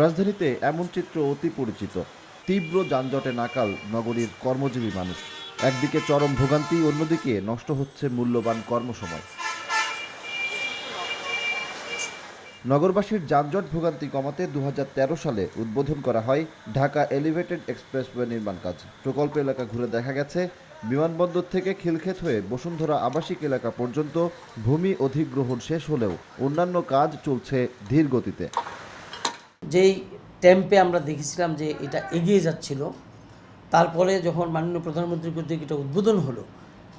রাজধানীতে এমন চিত্র অতি পরিচিত। তীব্র যানজটে নাকাল নগরীর কর্মজীবী মানুষ। একদিকে চরম ভোগান্তি, অন্যদিকে নষ্ট হচ্ছে মূল্যবান কর্মসময়। নগরবাসীর যানজট ভোগান্তি কমাতে দু হাজার তেরো সালে উদ্বোধন করা হয় ঢাকা এলিভেটেড এক্সপ্রেসওয়ে নির্মাণ কাজ। প্রকল্প এলাকা ঘুরে দেখা গেছে, বিমানবন্দর থেকে খিলক্ষেত হয়ে বসুন্ধরা আবাসিক এলাকা পর্যন্ত ভূমি অধিগ্রহণ শেষ হলেও অন্যান্য কাজ চলছে ধীর গতিতে। যেই ট্যাম্পে আমরা দেখেছিলাম যে এটা এগিয়ে যাচ্ছিল তারপরে যখন মাননীয় প্রধানমন্ত্রী কর্তৃক এটা উদ্বোধন হলো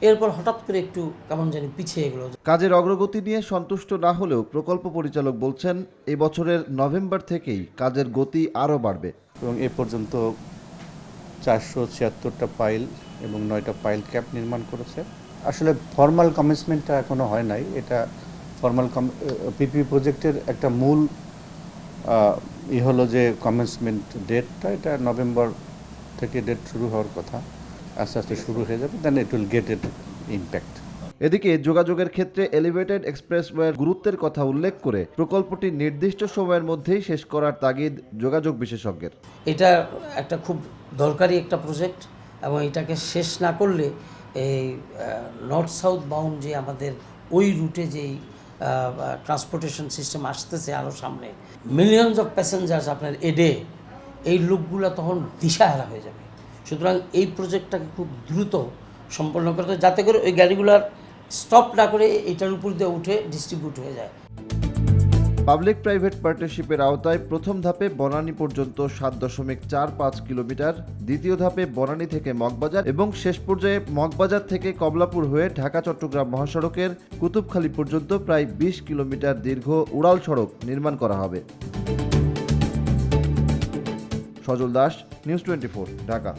এরপর হঠাৎ করে একটু কেমন জানি পিছিয়ে গেলো কাজের অগ্রগতি নিয়ে সন্তুষ্ট না হলেও প্রকল্প পরিচালক বলছেন এই বছরের নভেম্বর থেকেই কাজের গতি আরও বাড়বে। এবং এ পর্যন্ত চারশো ছিয়াত্তরটা পাইল এবং নয়টা পাইল ক্যাপ নির্মাণ করেছে। আসলে ফর্মাল কমিটমেন্টটা এখনও হয় নাই। এটা ফর্মাল কম পিপি প্রজেক্টের একটা মূল ই হলো যে কমেন্সমেন্ট ডেটটা এটা নভেম্বর থেকে ডেট শুরু হওয়ার কথা। আস্তে আস্তে শুরু হয়ে যাবে then it will get it impact এদিকে যোগাযোগের ক্ষেত্রে এলিভেটেড এক্সপ্রেসওয়ের গুরুত্বের কথা উল্লেখ করে প্রকল্পটি নির্দিষ্ট সময়ের মধ্যেই শেষ করার তাগিদ যোগাযোগ বিশেষজ্ঞের। এটা একটা খুব দরকারি একটা প্রজেক্ট এবং এটাকে শেষ না করলে এই নর্থ সাউথ বাউন্ড যে আমাদের ওই রুটে যেই ট্রান্সপোর্টেশন সিস্টেম আসতেছে আরও সামনে। মিলিয়নস অফ প্যাসেঞ্জার্স আপনার এডে এই লোকগুলো তখন দিশাহারা হয়ে যাবে। সুতরাং এই প্রজেক্টটাকে খুব দ্রুত সম্পন্ন করতে যাতে করে ওই গাড়িগুলার স্টপ না করে এটার উপর দিয়ে উঠে ডিস্ট্রিবিউট হয়ে যায়। পাবলিক প্রাইভেট পার্টনারশিপের আওতায় প্রথম ধাপে বনানী পর্যন্ত সাত দশমিক চার পাঁচ কিলোমিটার, দ্বিতীয় ধাপে বনানী থেকে মগবাজার এবং শেষ পর্যায়ে মগবাজার থেকে কমলাপুর হয়ে ঢাকা, চট্টগ্রাম মহাসড়কের কুতুবখালী পর্যন্ত প্রায় বিশ কিলোমিটার দীর্ঘ উড়াল সড়ক নির্মাণ করা হবে। Sajal Das, news twenty Dhaka.